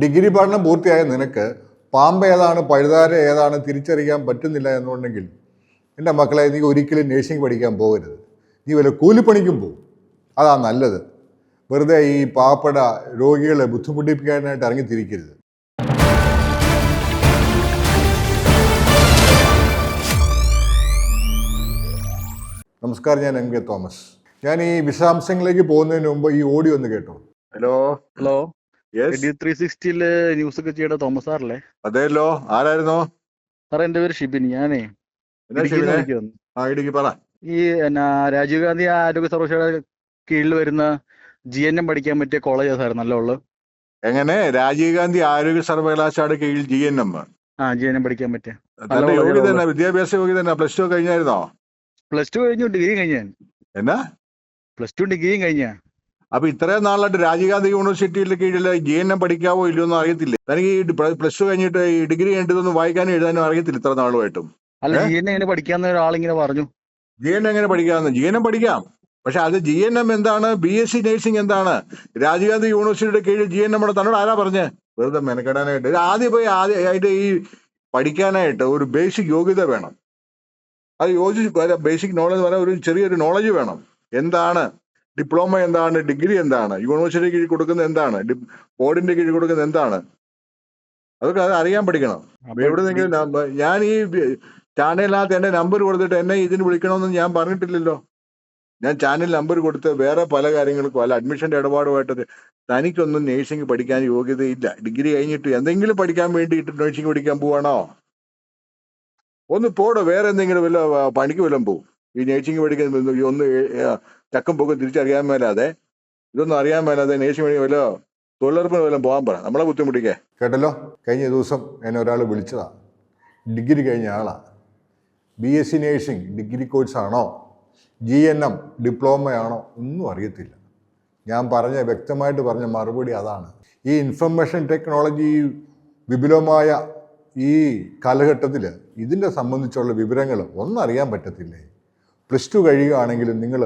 Degree പഠനം പൂർത്തിയായ നിനക്ക് പാമ്പ് ഏതാണ് പഴുതാര ഏതാണ് തിരിച്ചറിയാൻ പറ്റുന്നില്ല എന്നുണ്ടെങ്കിൽ എന്റെ മക്കളെ നീ ഒരിക്കലും നേഴ്സിംഗ് പഠിക്കാൻ പോകരുത്. നീ വല്ല കൂലിപ്പണിക്കും പോകും. അതാ നല്ലത്. വെറുതെ ഈ പാവപ്പെട്ട രോഗികളെ ബുദ്ധിമുട്ടിപ്പിക്കാനായിട്ട് ഇറങ്ങിത്തിരിക്കരുത്. നമസ്കാരം ഞാൻ എം കെ തോമസ്. ഞാൻ ഈ വിശദാംശങ്ങളിലേക്ക് പോകുന്നതിന് മുമ്പ് ഈ ഓഡിയോ ഒന്ന് കേട്ടോ ഹലോ. ഹലോ. ത്രീ സിക്സ്റ്റിയിൽ ന്യൂസ് ഒക്കെ ചെയ്യണ തോമസ് സാറല്ലേ? അതെല്ലോ. ആരായിരുന്നു? സാറേ എന്റെ പേര് ഷിബിൻ. ഞാനേ ഈ രാജീവ് ഗാന്ധി ആരോഗ്യ സർവകലാശാല കീഴിൽ വരുന്ന ജി എൻ എം പഠിക്കാൻ പറ്റിയ കോളേജാ സാർ നല്ല ഉള്ളത് എങ്ങനെ? രാജീവ് ഗാന്ധി ആരോഗ്യ സർവകലാശാല കീഴിൽ ജി എൻ എം. ആ ജി എൻ എം പഠിക്കാൻ പറ്റിയ. വിദ്യാഭ്യാസ യോഗ്യത തന്നെ പ്ലസ് ടു കഴിഞ്ഞായിരുന്നോ? പ്ലസ് ടു കഴിഞ്ഞു ഡിഗ്രിയും കഴിഞ്ഞ എന്നാ? പ്ലസ് ടു ഡിഗ്രിയും കഴിഞ്ഞ അപ്പൊ ഇത്രയും നാളായിട്ട് രാജീവ് ഗാന്ധി യൂണിവേഴ്സിറ്റിയുടെ കീഴിൽ ജി എൻ എം പഠിക്കാവോ ഇല്ലയോ ഒന്നും അറിയത്തില്ല? തനിക്ക് ഈ പ്ലസ് ടു കഴിഞ്ഞിട്ട് ഈ ഡിഗ്രി കഴിഞ്ഞിട്ടൊന്നും വായിക്കാനും എഴുതാനും അറിയത്തില്ല ഇത്ര നാളുമായിട്ടും. അല്ല ഏ? ജി എൻ എങ്ങനെ പഠിക്കാന്ന് ഒരാളിങ്ങനെ പറഞ്ഞു. ജി എൻ എങ്ങനെ പഠിക്കാമെന്ന് ജി എൻ എം പഠിക്കാം. പക്ഷെ അത് ജി എൻ എം എന്താണ്? ബി എസ് സി നഴ്സിംഗ് എന്താണ്? രാജീവ് ഗാന്ധി യൂണിവേഴ്സിറ്റിയുടെ കീഴിൽ ജി എൻ എം തന്നോട് ആരാ പറഞ്ഞ്? വെറുതെ മെനക്കെടാനായിട്ട്. ആദ്യം പോയി ആദ്യം അതിന്റെ ഈ പഠിക്കാനായിട്ട് ഒരു ബേസിക് യോഗ്യത വേണം. അത് യോജിച്ച് ബേസിക് നോളജ് പറയാൻ ഒരു ചെറിയൊരു നോളജ് വേണം. എന്താണ്? ഡിപ്ലോമ എന്താണ് ഡിഗ്രി എന്താണ് യൂണിവേഴ്സിറ്റി കീഴിൽ കൊടുക്കുന്നത് എന്താണ് ഡി- ബോർഡിന്റെ കീഴിൽ കൊടുക്കുന്നത് എന്താണ്? അതൊക്കെ അത് അറിയാൻ പഠിക്കണം. എവിടെന്നെങ്കിലും ഞാൻ ഈ ചാനലിനകത്ത് എന്റെ നമ്പർ കൊടുത്തിട്ട് എന്നെ ഇതിന് വിളിക്കണമെന്ന് ഞാൻ പറഞ്ഞിട്ടില്ലല്ലോ. ഞാൻ ചാനൽ നമ്പർ കൊടുത്ത് വേറെ പല കാര്യങ്ങൾക്കും അല്ല അഡ്മിഷന്റെ ഇടപാടുമായിട്ട് തനിക്കൊന്നും നേഴ്സിംഗ് പഠിക്കാൻ യോഗ്യതയില്ല. ഡിഗ്രി കഴിഞ്ഞിട്ട് എന്തെങ്കിലും പഠിക്കാൻ വേണ്ടിയിട്ട് നേഴ്സിംഗ് പഠിക്കാൻ പോവാണോ? ഒന്ന് പോടോ വേറെ എന്തെങ്കിലും വല്ല പണിക്ക് വല്ലതും പോവും. ഈ നേഴ്സിംഗ് പഠിക്കാൻ ഒന്ന് ചക്കം പൊക്കും തിരിച്ചറിയാൻ മേലാതെ ഇതൊന്നും അറിയാൻ മേലാതെ നേഴ്സിംഗ് പഠിക്കാൻ വല്ലോ തൊഴിലുറപ്പിന് വല്ലതും പോകാൻ പറ. നമ്മളെ ബുദ്ധിമുട്ടിക്കേ. കേട്ടല്ലോ? കഴിഞ്ഞ ദിവസം എന്നെ ഒരാൾ വിളിച്ചതാ. ഡിഗ്രി കഴിഞ്ഞ ആളാ. B S C nursing degree കോഴ്സാണോ G N M ഡിപ്ലോമയാണോ? ഒന്നും അറിയത്തില്ല. ഞാൻ പറഞ്ഞ വ്യക്തമായിട്ട് പറഞ്ഞ മറുപടി അതാണ്. ഈ ഇൻഫർമേഷൻ ടെക്നോളജി വിപുലമായ ഈ കാലഘട്ടത്തിൽ ഇതിന്റെ സംബന്ധിച്ചുള്ള വിവരങ്ങൾ ഒന്നും അറിയാൻ പറ്റത്തില്ലേ? പ്ലസ് ടു കഴിയുകയാണെങ്കിലും നിങ്ങൾ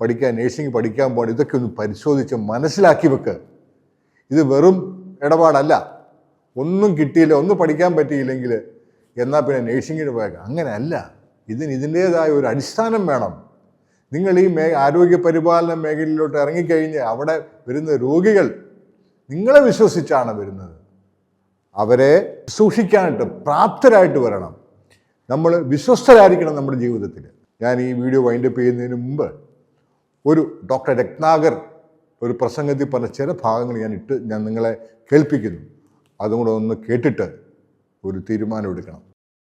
പഠിക്കാൻ നേഴ്സിംഗ് പഠിക്കാൻ പോകണം ഇതൊക്കെ ഒന്ന് പരിശോധിച്ച് മനസ്സിലാക്കി വെക്ക്. ഇത് വെറും ഇടപാടല്ല. ഒന്നും കിട്ടിയില്ല ഒന്നും പഠിക്കാൻ പറ്റിയില്ലെങ്കിൽ എന്നാൽ പിന്നെ നേഴ്സിങ്ങിന് പോയേക്കാം. അങ്ങനെയല്ല. ഇതിന് ഇതിന്റേതായ ഒരു അടിസ്ഥാനം വേണം. നിങ്ങൾ ഈ മേ ആരോഗ്യ പരിപാലന മേഖലയിലോട്ട് ഇറങ്ങിക്കഴിഞ്ഞ് അവിടെ വരുന്ന രോഗികൾ നിങ്ങളെ വിശ്വസിച്ചാണ് വരുന്നത്. അവരെ സൂക്ഷിക്കാനായിട്ട് പ്രാപ്തരായിട്ട് വരണം. നമ്മൾ വിശ്വസ്തരായിരിക്കണം നമ്മുടെ ജീവിതത്തിൽ. ഞാൻ ഈ വീഡിയോ വൈൻഡപ്പ് ചെയ്യുന്നതിന് മുമ്പ് ഒരു ഡോക്ടർ രത്നാകർ ഒരു പ്രസംഗത്തിൽ പറഞ്ഞ ചില ഭാഗങ്ങൾ ഞാൻ ഇട്ട് ഞാൻ നിങ്ങളെ കേൾപ്പിക്കുന്നു അതും കൂടെ ഒന്ന് കേട്ടിട്ട് ഒരു തീരുമാനം എടുക്കണം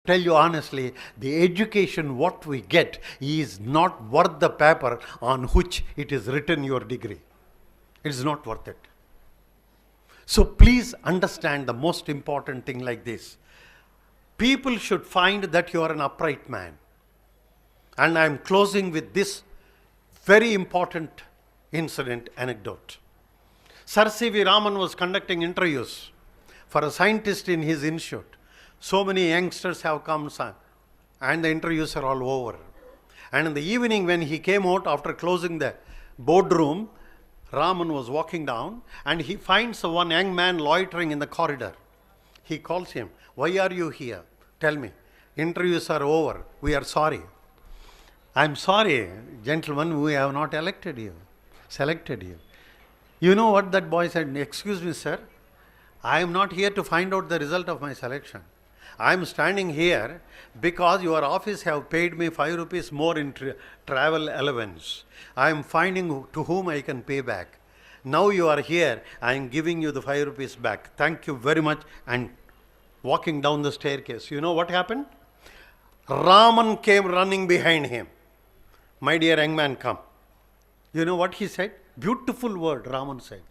tell you honestly, the education what we get is not worth the paper on which it is written your degree. It is not worth it. So please understand the most important thing like this. People should find that you are an upright man. And I am closing with this very important incident anecdote. Sir C.V. Raman was conducting interviews for a scientist in his institute. So many youngsters have come, sir, and the interviews are all over. And in the evening, when he came out after closing the boardroom, Raman was walking down and he finds one young man loitering in the corridor. He calls him, Why are you here? Tell me. Interviews are over. We are sorry. I'm sorry, gentlemen, we have not elected you, selected you. You know what that boy said? Excuse me, sir. I am not here to find out the result of my selection. I am standing here because your office have paid me 5 rupees more in tra- travel allowance. I am finding to whom I can pay back. Now you are here, I am giving you the 5 rupees back. Thank you very much. And walking down the staircase, you know what happened? Raman came running behind him. My dear young man, come. You know what he said? Beautiful word, Raman said.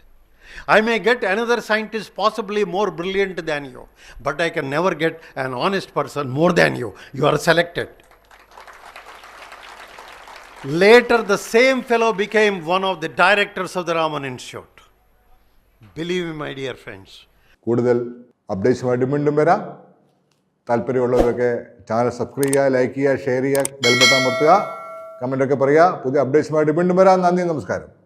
I may get another scientist possibly more brilliant than you, but I can never get an honest person more than you. You are selected. Later, the same fellow became one of the directors of the Raman Institute. Believe me, my dear friends. കൂടുതൽ അപ്ഡേറ്റ്സുമായിട്ട് വീണ്ടും വരാം താല്പര്യമുള്ളവരൊക്കെ channel subscribe ചെയ്യുക like ചെയ്യുക share ചെയ്യുക bell button അമർത്തുക കമന്റൊക്കെ പറയുക. പുതിയ അപ്ഡേറ്റ്സുമായിട്ട് വീണ്ടും വരാം. നന്ദി നമസ്കാരം.